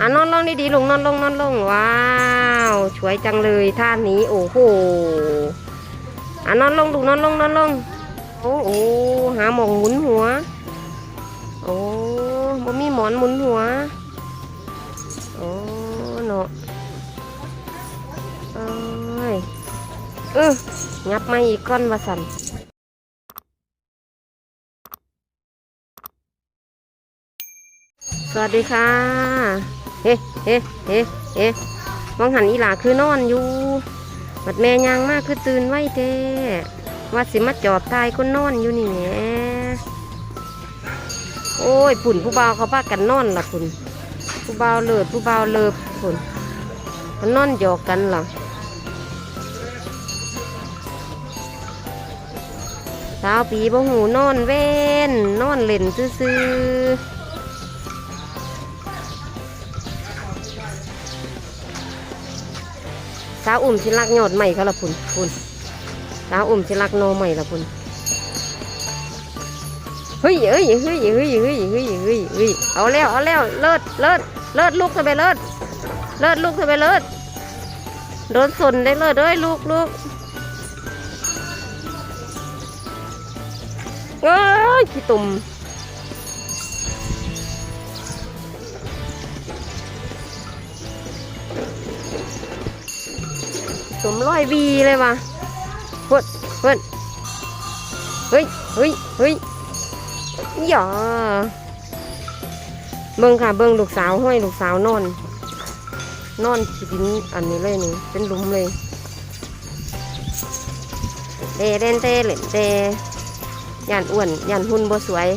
อะนอนลงดีๆลงนอนลงนอนลงว้าวสวยจังเลยท่านี้โอ้โหอะนอนลงลูนอนลงนอนลงโอ้โอ้หาหมองหมุนหัวโอ้บ่มีหมอนหมุนหัวโอ้เนาะเอ้ยเอองับมาอีกก้อนว่าสันสวัสดีค่ะ เฮ้เฮ้เฮ้เฮ้มองหันอีหลาคือนอนอยู่บัดแม่ยางมากคือตื่นไว้เด้ว่าสิมาจอบตายคนนอนอยู่นี่แหมโอ้ยปุ่นผู้บ่าเขาพากันนอนล่ะคุณผู้บ่าเลิศผู้บ่าเลิฟคุณมันนอนหยอกกันล่ะสาวปีบ่หูนอนเว้นนอนเล่นซื่อๆ สาวอุ่มสิลักยอดใหม่เขาละพุ่นพุ่นสาวอุ่มสิลักโนใหม่ละพุ่นเฮ้ยเฮ้ยเฮ้ยเฮ้ยเฮ้ยเฮ้ยเฮ้ยเฮ้ยเอาแล้วเอาแล้วเลิศเลิศเลิศลูกเธอไปเลิศเลิศลูกเธอไปเลิศโดนสนได้เลิศเอ้ยลูกลูกเอ้ยขี้ตุ่ม สมร้อยวีเลยว่ะเพื่อนเพื่อนเฮ้ยเฮ้ยเฮ้ยอย่าเบิ่งค่ะเบิ่งลูกสาวห้อยลูกสาวนอน นอนขีดินอันนี้เลยนี่เป็นหลุมเลยเตเล่นเตเล่นเตย่านอ้วนย่านหุ่นบ่สวย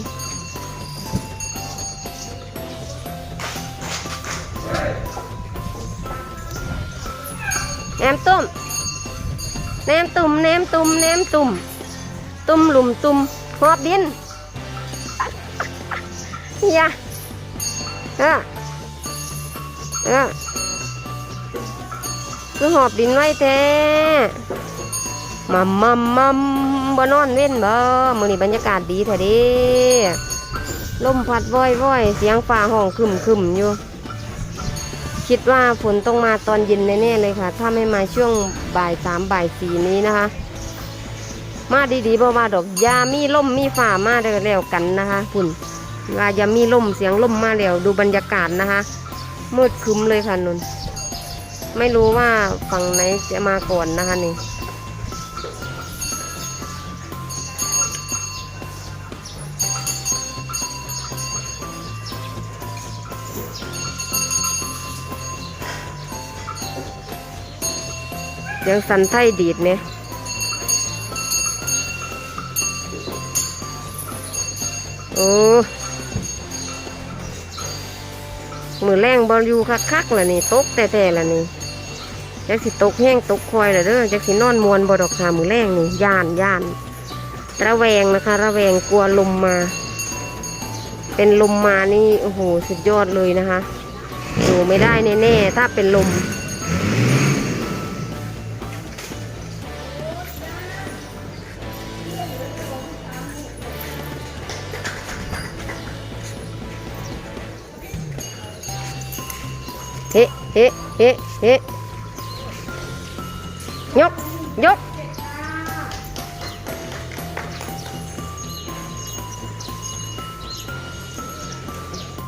นมตุ้มแหนมตุ่มแหนมตุ่มแหนมตุ่ม ตุ่มหลุมตุ่มหอบดินอย่าเออเออคือหอบดินไว้แท้มัมมัมมัมบ่นอนเว้นบ่มื้อนี้บรรยากาศดีแท้เด้ลมพัดว้อยว้อยเสียงฟ้าห้องคึมคึมอยู่ คิดว่าฝนต้องมาตอนเย็นแน่ๆเลยค่ะ ถ้าไม่มาช่วงบ่ายสามบ่ายสี่นี้นะคะ มาดีๆเพราะว่าดอกยามีล่มมีฝ่ามาเด้อแล้วกันนะคะคุณว่ายามีล่มเสียงล่มมาแล้วดูบรรยากาศนะคะมืดคึ้มเลยค่ะนุนไม่รู้ว่าฝั่งไหนจะมาก่อนนะคะนี่ ยังสันไทยดีดเนี่ยโอ้มือแรงบอลอยู่คักๆล่ะนี่ตกแต่ๆล่ะนี่จักสิตกแห้งตกคอยล่ะเด้อจักสินอนมวนบดอกหามือแรงนี่ย่านย่านระแวงนะคะ ระแวงกลัวลมมา เป็นลมมานี่โอ้โหสุดยอดเลยนะคะอยู่ไม่ได้แน่ๆถ้าเป็นลม เฮเฮเฮยก ยก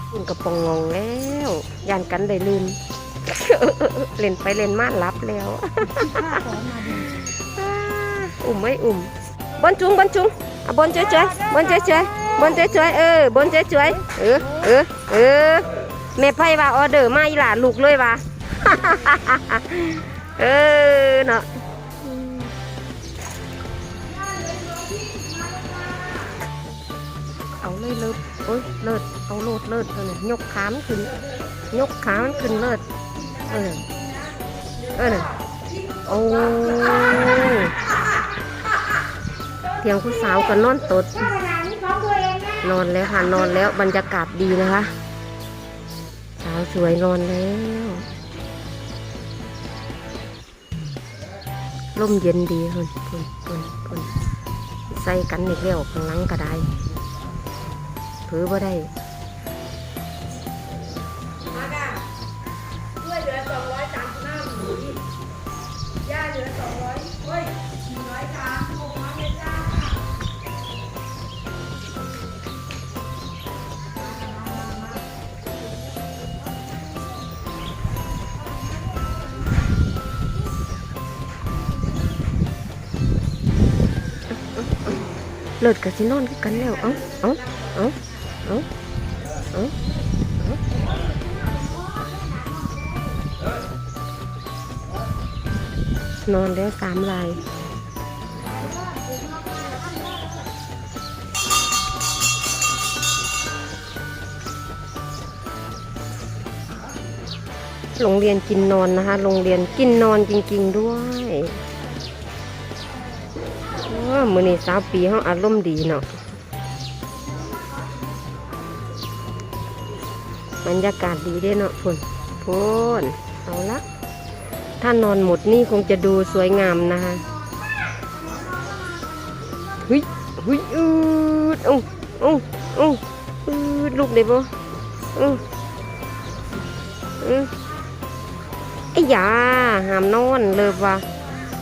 คุณกระปองงงแล้วยานกันได้ลืมเล่นไปเล่นมารับแล้วอุ่มไม่อุ่มบนจุงบนจุงอะบนเฉยๆบนเฉยๆบนเฉยๆเออบนเฉยๆเออเออเออ แม่ไพ่ว่าออเดอร์มาอีหลาลูกเลยว่าเออเนาะเอาเลยเลิศโอ้ยเลิศเอาโลดเลิศเลยยกขามขึ้น ยกขามันขึ้นเลิศเออเออโอ้เพียงผู้สาวก็นอนตด นอนแล้วค่ะนอนแล้วบรรยากาศดีนะคะ สวยนอนแล้ว ร่มเย็นดีคนคนคนคนใส่กันอีกแล้วข้างหลังก็ได้ผือว่าได้ เลิศกับสินอนกันแล้ว เอ้า เอ้า เอ้า เอ้า เอ้าเอ้านอนแล้วสามลายโรงเรียนกินนอนนะคะ โรงเรียนกินนอนจริง ๆ ด้วย มือนี้สาวปีเขาอารมณ์ดีเนาะบรรยากาศดีด้เนาะพุ่นพุ่นเอาละถ้านอนหมดนี่คงจะดูสวยงามนะคะเฮ้ยเฮ้ยอืดเอ้าเอ้าเอ้อืดลูกเด็บบ่อืออือไอ้ยาหามนอนเลยว่า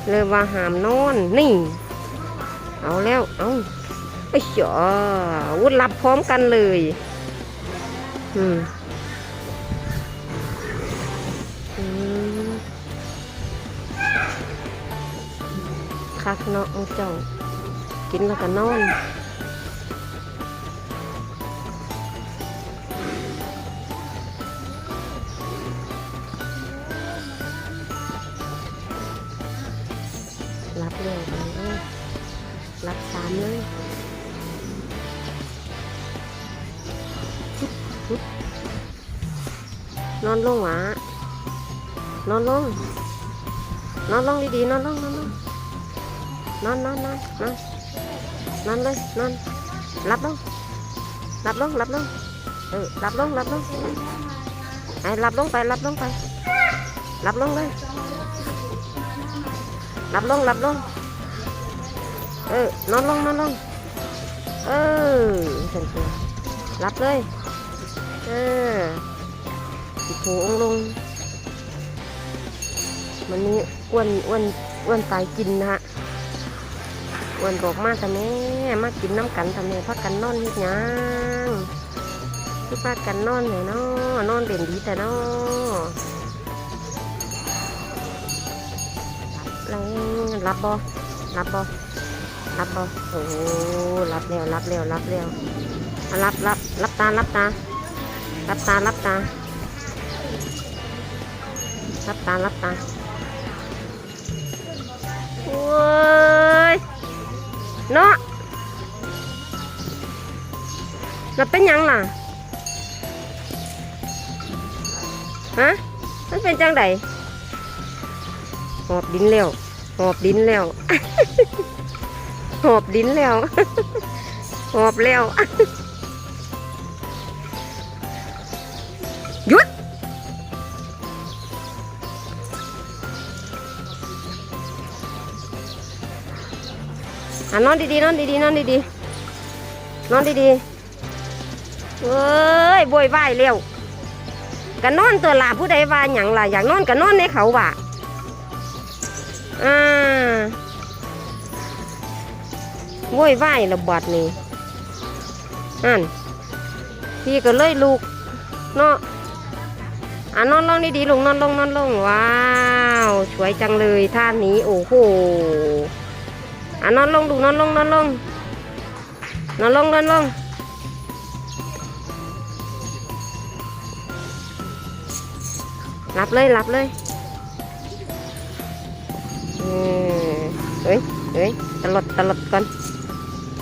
เลยว่าหามนอนนี่ เอาแล้ว เอาไอ้เจ๋อวุดหลับพร้อมกันเลย อืมอืมคักเนาะเองเจ้า กินแล้วก็นอน นอนลงหวะนอนลง นอนลงดีๆ นอนลงนอนลงนอนนอนนอนนอนนอนเลยนอนรับลงรับลงรับลงเออรับลงรับลงไอ้รับลงไปรับลงไปรับลงเลยรับลงรับลงเออนอนลงนอนลงเออฉันเชื่อรับเลยเออ โผงลงมันนี้อ้วนอ้วนอ้วนตายกินนะฮะอ้วนบอกมาทำแม่มากินน้ำกันทำแม่พักกันนอนเฮ็ดยังคือพักกันนอนเลยเนาะนอนเด่นดีแต่เนาะแล้วรับบ่รับบ่รับบ่โอ้รับแล้วรับแล้วรับแล้วรับรับรับตารับตารับตารับตา รับตารับตาโอ้ยเนาะแล้วเป็นยังล่ะฮะมันเป็นจังไดหอบดินแล้วหอบดินแล้วหอบดินแล้วหอบแล้ว นอนดีๆนอนดีๆนอนดีๆนอนดีๆเอ้ยบวยไหวเร็วกันนอนตัวลาผู้ใดว่าหยังล่ะอยากนอนกันนอนในเขาว่ะอ่าโว้ยไหวระบาดนี่อันพี่ก็เลยลูกเนาะอะนอนลงดีๆลงนอนลงนอนลงว้าวสวยจังเลยท่านี้โอ้โห อะนอนลงดูนอนลงนอนลงนอนลงนอนลงหลับเลยหลับเลยเออเอ้ยเอ้ยตลดตลดก่อน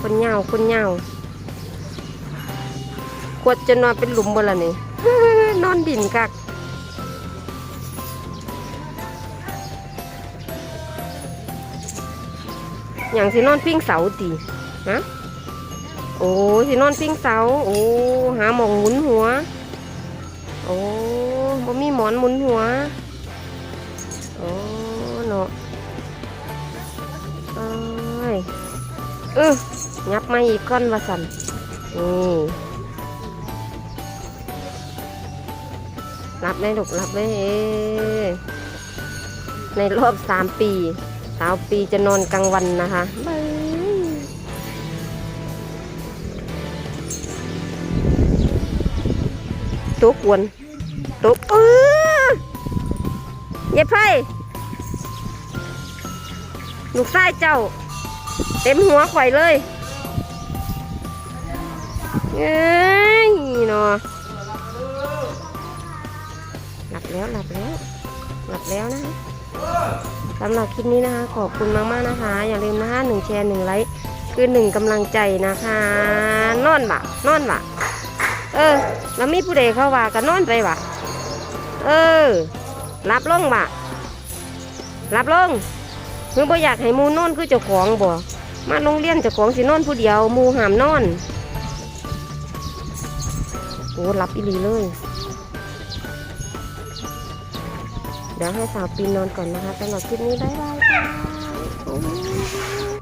คนเหงาคนเหงาขวดจะนอนเป็นหลุมบ่ละนี่นอนดินกัก อย่างสินอนปิ้งเสาตีฮะโอ้สินอนปิ้งเสา โอ้หาหมองหมุนหัว โอ้บ่มีหมอนหมุนหัว โอ้เนาะเอ้ยเอองับมาอีกก้อนวาสันนี่รับไหมลูกรับไหมเอ้ในรอบสามปีาวปีจะนอนกลางวันนะคะตกวนตกเออเย็บไพ่ลูกไส้เจ้า เต็มหัวข่อยเลยเอ้ยเนาะหลับแล้วหลับแล้วหลับแล้วนะ สำหรับคลิปนี้นะคะ ขอบคุณมากๆนะคะ อย่าลืมนะคะหนึ่งแชร์หนึ่งไลค์คือหนึ่งกำลังใจนะคะ นอนบะนอนบะเออแล้วมีผู้ใดเข้าว่าก็นอนไปบะเออ รับลงบะรับลงมึงบ่อยากให้มูนอนคือเจ้าของบ่มาโรงเรียนเจ้าของสินอนผู้เดียวมูห้ามนอนโอ้รับอีหลีเลย ดี๋ยวให้สาวปีนนอนก่อนนะคะสำหรับคลิปนี้บ๊ายบายค่ะ